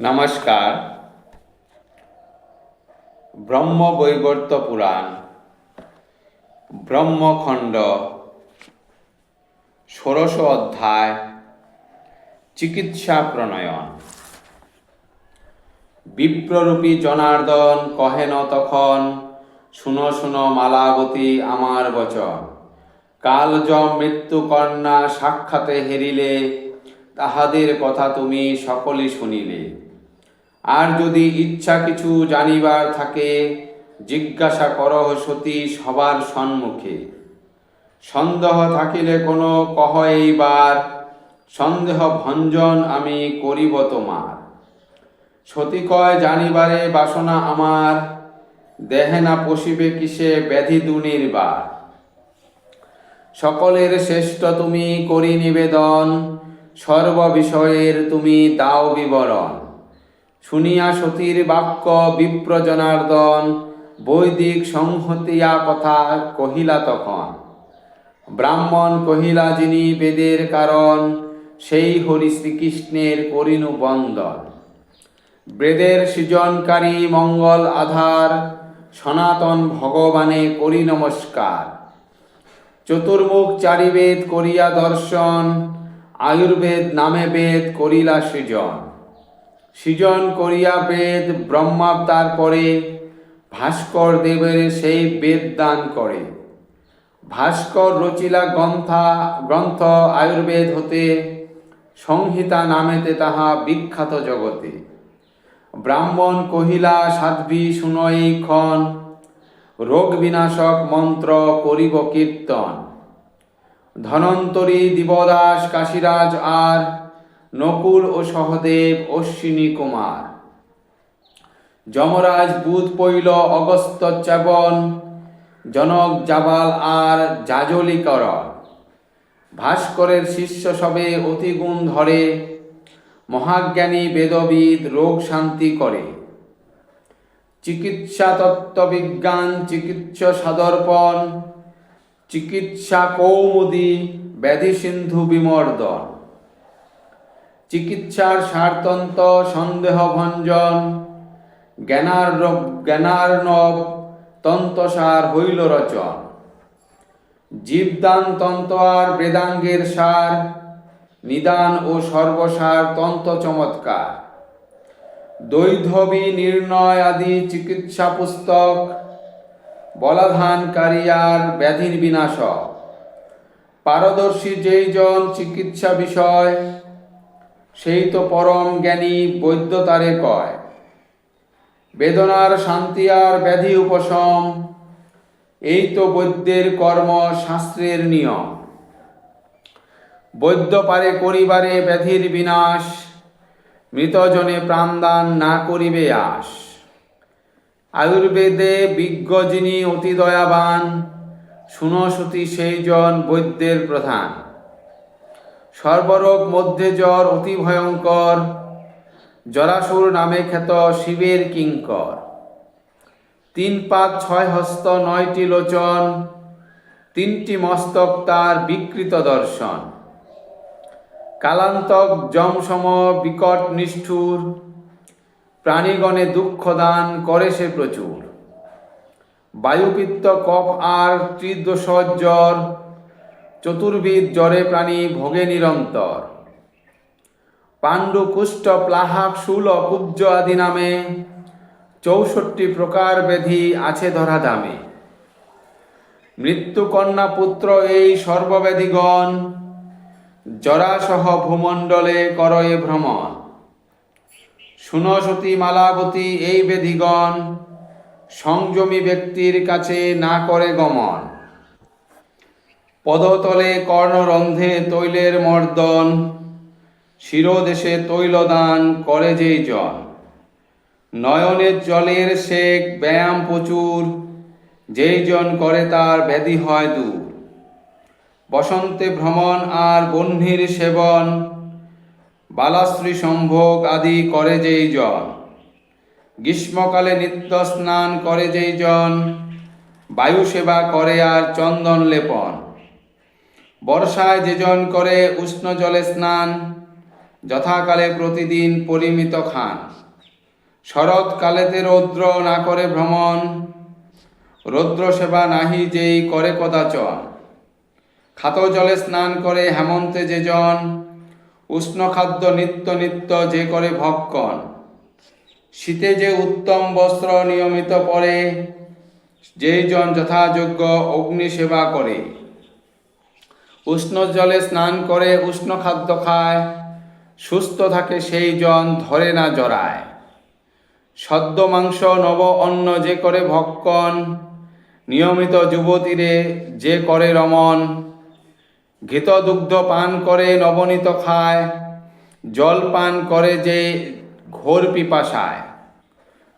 নমস্কার। ব্রহ্মবৈবর্ত পুরাণ, ব্রহ্মখণ্ড, ষোড়শ অধ্যায়, চিকিৎসা প্রণয়ন। বিপ্ররূপী জনার্দন কহেন তখন, শুনো শুনো মালাবতী আমার বচন। কাল যম মৃত্যু কন্যা সাক্ষাতে হেরিলে, তাহাদের কথা তুমি সকলে শুনিলে। আর যদি ইচ্ছা কিছু জানিবার থাকে, জিজ্ঞাসা করহ সতী সবার সম্মুখে। সন্দেহ থাকিলে কোনো কহ এইবার, সন্দেহ ভঞ্জন আমি করিব তোমার। সতী কয়, জানিবারে বাসনা আমার, দেহে না পশিবে কিসে ব্যাধি দুনির্বার সকলের শ্রেষ্ঠ তুমি করি নিবেদন, সর্ব বিষয়ের তুমি দাও বিবরণ। শুনিয়া সতীর বাক্য বিপ্র জনার্দন বৈদিক সংহতিয়া কথা কহিলা তখন। ব্রাহ্মণ কহিলা, যিনি বেদের কারণ, সেই হরি শ্রীকৃষ্ণের করিনু বন্দন। বেদের সৃজনকারী মঙ্গল আধার, সনাতন ভগবানে করি নমস্কার। চতুর্মুখ চারিবেদ করিয়া দর্শন, আয়ুর্বেদ নামে বেদ করিলা সৃজন। সৃজন করিয়া বেদ ব্রহ্মাবতার পরে ভাস্কর দেবের সেই বেদ দান করে। ভাস্কর রচিলা গ্রন্থা, গ্রন্থ আয়ুর্বেদ হতে সংহিতা নামেতে তাহা বিখ্যাত জগতে। ব্রাহ্মণ কহিলা, সাধ্বী শুনই ক্ষণ, রোগ বিনাশক মন্ত্র করিব কীর্তন। ধনন্তরী দিবদাস কাশীরাজ আর নকুল ও সহদেব অশ্বিনী কুমার। যমরাজ বুধ পৈল অগস্ত চ্যাবন, জনক জাবাল আর যাজলিকরণ ভাস্করের শিষ্য সবে অতিগুণ ধরে, মহাজ্ঞানী বেদবিদ রোগ শান্তি করে। চিকিৎসা তত্ত্ববিজ্ঞান চিকিৎসা সদর্পণ, চিকিৎসা কৌমুদি ব্যাধি সিন্ধু বিমর্দন। চিকিৎসার সারতন্ত্র সন্দেহ ভঞ্জন জ্ঞানার্ণব জ্ঞানার্ণব তন্ত্রসার হইল রচন। জীবদান তন্ত্র আর বেদাঙ্গের সার, নিদান ও সর্বসার তন্ত্র চমৎকার। দৈধবী নির্ণয় আদি চিকিৎসা পুস্তক বলাধানকারী আর ব্যাধির বিনাশক। পারদর্শী যেইজন চিকিৎসা বিষয় সেই তো পরম জ্ঞানী বৈদ্য তারে কয়, বেদনার শান্তি আর ব্যাধি উপশম, এই তো বৈদ্যের কর্ম শাস্ত্রের নিয়ম। বৈদ্য পারে করিবারে ব্যাধির বিনাশ, মৃতজনে প্রাণদান না করিবে আশ। আয়ুর্বেদে বিজ্ঞ যিনি অতি দয়াবান সুনসতী সেই জন বৈদ্যের প্রধান। সর্বরোগ মধ্যে জ্বর অতি ভয়ঙ্কর। জরাসুর নামে খ্যাত শিবের কিঙ্কর। তিন পাত ছয় হস্ত নয়টি লোচন, তিনটি মস্তক তার বিকৃত দর্শন। কালান্তক যমসম বিকট নিষ্ঠুর, প্রাণীগণে দুঃখ দান করে সে প্রচুর। বায়ুপিত্ত কফ আর ত্রিদোষ জ্বর চতুর্বিদ জ্বরে প্রাণী ভোগে নিরন্তর। পাণ্ডু কুষ্ঠ প্লাহাক শূল কুব্জ আদি নামে চৌষট্টি প্রকার ব্যাধি আছে ধরা দামে মৃত্যুকন্যা পুত্র এই সর্বব্যাধিগণ জরাসহ ভূমণ্ডলে করয়ে ভ্রমণ। সুনসতী মালাবতী এই বেধিগণ, সংযমী ব্যক্তির কাছে না করে গমন। পদতলে কর্ণরন্ধে তৈলের মর্দন, শিরোদেশে তৈলদান করে যেই জন। নয়নের জলের শেক ব্যায়াম প্রচুর, যেই জন করে তার ব্যাধি হয় দূর। বসন্তে ভ্রমণ আর বহ্নির সেবন, বালাশ্রী সম্ভোগ আদি করে যেই জন। গ্রীষ্মকালে নিত্য স্নান করে যেই জন বায়ু সেবা করে আর চন্দন লেপন। বর্ষায় যেজন করে উষ্ণ জলে স্নান, যথাকালে প্রতিদিন পরিমিত খান। শরৎকালেতে রৌদ্র না করে ভ্রমণ, রৌদ্র সেবা নাহি যেই করে কদাচন। খাত জলে স্নান করে হেমন্তে যে জন উষ্ণ খাদ্য নিত্য নিত্য যে করে ভক্ষণ। শীতে যে উত্তম বস্ত্র নিয়মিত পরে যেই জন যথাযোগ্য অগ্নি সেবা করে। উষ্ণ জলে স্নান করে উষ্ণ খাদ্য খায়, সুস্থ থাকে সেই জন ধরে না জড়ায়। সদ্য মাংস, নব অন্ন যে করে ভক্ষণ, নিয়মিত যুবতীরে যে করে রমন ঘৃত দুগ্ধ পান করে নবনীত খায়, জল পান করে যে ঘোর পিপাসায়।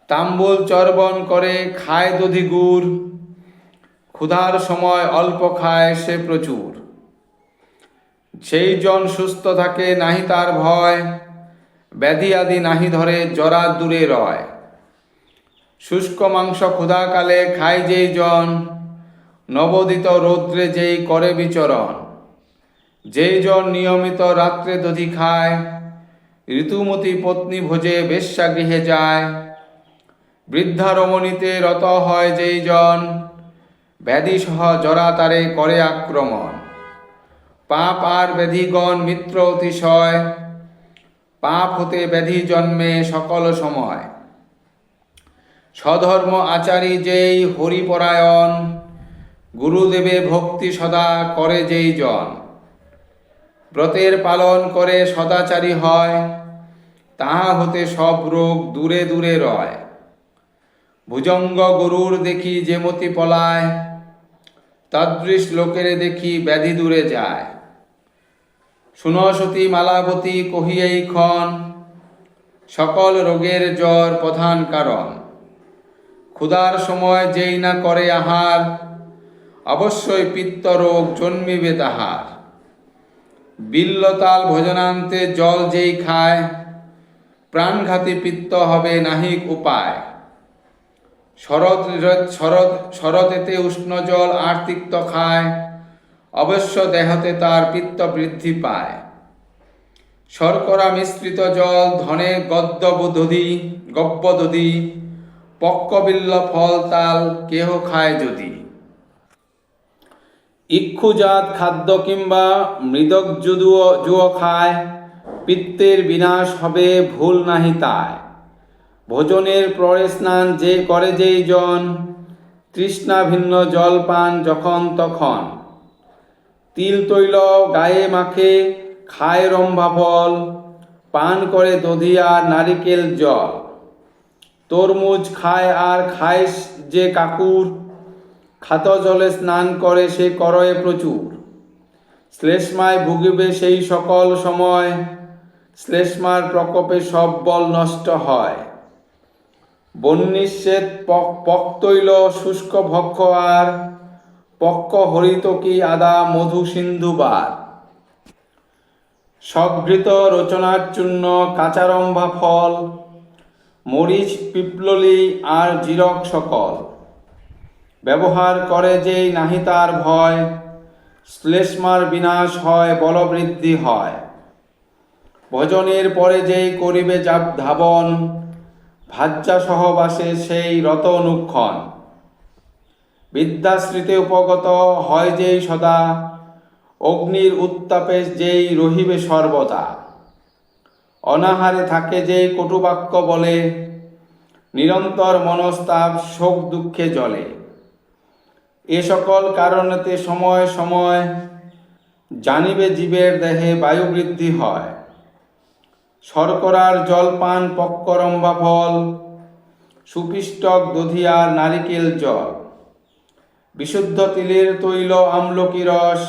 তাম্বুল চর্বণ করে খায় দধি গুড়, ক্ষুধার সময় অল্প খায় সে প্রচুর। সেই জন সুস্থ থাকে নাহি তার ভয়, ব্যাধি আদি নাহি ধরে জরা দূরে রয়। শুষ্ক মাংস ক্ষুধাকালে খায় যেই জন, নবদিত রৌদ্রে যেই করে বিচরণ। যেই জন নিয়মিত রাত্রে দধি খায়, ঋতুমতী পত্নী ভোজে বেশ্যাগৃহে যায়। বৃদ্ধা রমণীতে রত হয় যেই জন, ব্যাধিসহ জরা তারে করে আক্রমণ। পাপ আর ব্যাধিগণ মিত্র অতিশয়। পাপ হতে ব্যাধি জন্মে সকল সময়। স্বধর্ম আচারী যেই হরিপরায়ণ, গুরুদেবে ভক্তি সদা করে যেই জন। ব্রতের পালন করে সদাচারী হয়, তাহা হতে সব রোগ দূরে দূরে রয়। ভুজঙ্গ গরুর দেখি যে মতি পলায়, তাদৃশ লোকেরে দেখি ব্যাধি দূরে যায়। সুনসতী মালাবতী কহিয়েই ক্ষণ, সকল রোগের জ্বর প্রধান কারণ। ক্ষুধার সময় যেই না করে আহার, অবশ্যই পিত্ত রোগ জন্মিবে তাহার। বিল্লতাল ভোজনান্তে জল যেই খায়, প্রাণঘাতী পিত্ত হবে নাহিক উপায়। শরৎ শরৎ শরতেতে উষ্ণ জল আর তিক্ত খায় অবশ্য দেহতে তার পিত্ত বৃদ্ধি পায়। শর্করা মিশ্রিত জল, ধনে, গদ্য দধি গব্য দধি, পক্কবিল্ল ফল, তাল কেহ খায় যদি। ইক্ষুজাত খাদ্য কিংবা মৃদক যুদুও জুও খায়, পিত্তের বিনাশ হবে, ভুল নাহি তাই। ভোজনের পরে স্নান যে করে যেই জন, তৃষ্ণা ভিন্ন জল পান যখন তখন। তিল তৈল, গায়ে মাখে, খায় রম্ভা ফল, পান করে দধি আর নারিকেল জল। তরমুজ খায় আর খায় যে কাকুর, খাত জলে স্নান করে সে করয়ে প্রচুর। শ্লেষ্মায় ভুগিবে সেই সকল সময়, শ্লেষ্মার প্রকোপে সব বল নষ্ট হয়। বন্নিশ্বেত পক্তৈল শুষ্ক ভক্ষ আর পক্ক হরিতকি আদা মধু সিন্ধুবার সঘৃত রচনার চূর্ণ কাঁচারম্ভা ফল, মরিচ পিপললি আর জিরক সকল। ব্যবহার করে যেই নাহি তার ভয়, শ্লেষ্মার বিনাশ হয়, বলবৃদ্ধি হয়। ভজনের পরে যেই করিবে যাব ধাবন ভাজ্যা সহবাসে সেই রত অনুক্ষণ বিদ্যাশ্রীতে উপগত হয় যেই সদা, অগ্নির উত্তাপে যেই রহিবে সর্বদা। অনাহারে থাকে যেই কটুবাক্য বলে, নিরন্তর মনস্তাপ শোক দুঃখে জলে এ সকল কারণেতে সময় সময় জানিবে জীবের দেহে বায়ু বৃদ্ধি হয়। শর্করার জলপান, পক্করম্বা ফল, সুপিষ্টক দধিয়ার নারিকেল জল। বিশুদ্ধ তিলের তৈল আমলকি রস?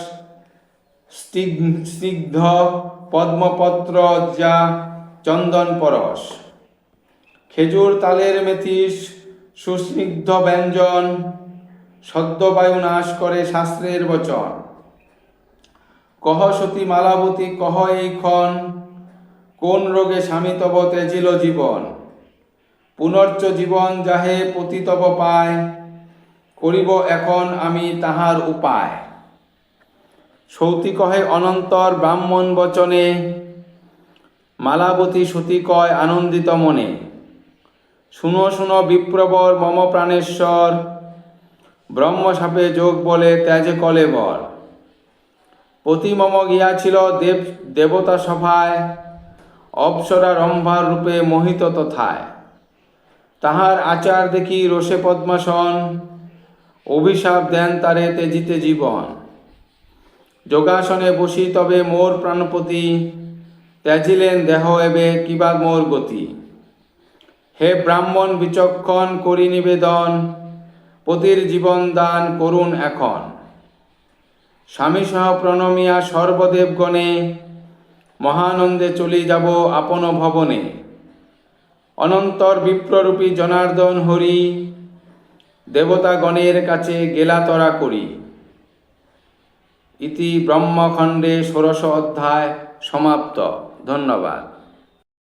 স্নিগ্ধ পদ্মপত্র যা চন্দন পরশ। খেজুর তালের মেথি সুস্নিগ্ধ ব্যঞ্জন সদ্যবায়ু নাশ করে শাস্ত্রের বচন। কহ সতী মালাবতী, কহ এই ক্ষণ, কোন রোগে স্বামী তব তেজিল জীবন? পুনর্চ জীবন যাহে পতিতব পায় করিব এখন আমি তাহার উপায়। সৌতি কহে অনন্তর ব্রাহ্মণ বচনে, মালাবতী সতী কয় আনন্দিত মনে। শুনো শুনো, বিপ্রবর, মম প্রাণেশ্বর, ব্রহ্মসাপে যোগ বলে ত্যাজে কলে বর। পতি মম গিয়াছিল দেব, দেবতা সভায়, অপ্সরা রম্ভার রূপে মোহিত তথায়। তাহার আচার দেখি রোষে পদ্মাসন অভিশাপ দেন তারে তেজিতে জীবন। যোগাসনে বসি তবে মোর প্রাণপতি, ত্যাজিলেন দেহ এবে কিবা মোর গতি। হে ব্রাহ্মণ বিচক্ষণ করি নিবেদন, পতির জীবন দান করুন এখন। স্বামী সহ প্রণমিয়া সর্বদেবগণে, মহানন্দে চলি যাব আপন ভবনে। অনন্তর বিপ্ররূপী জনার্দন হরি দেবতাগণের কাছে গেলাতরা করি। ইতি ব্রহ্মখণ্ডে ষোড়শ অধ্যায় সমাপ্ত। ধন্যবাদ।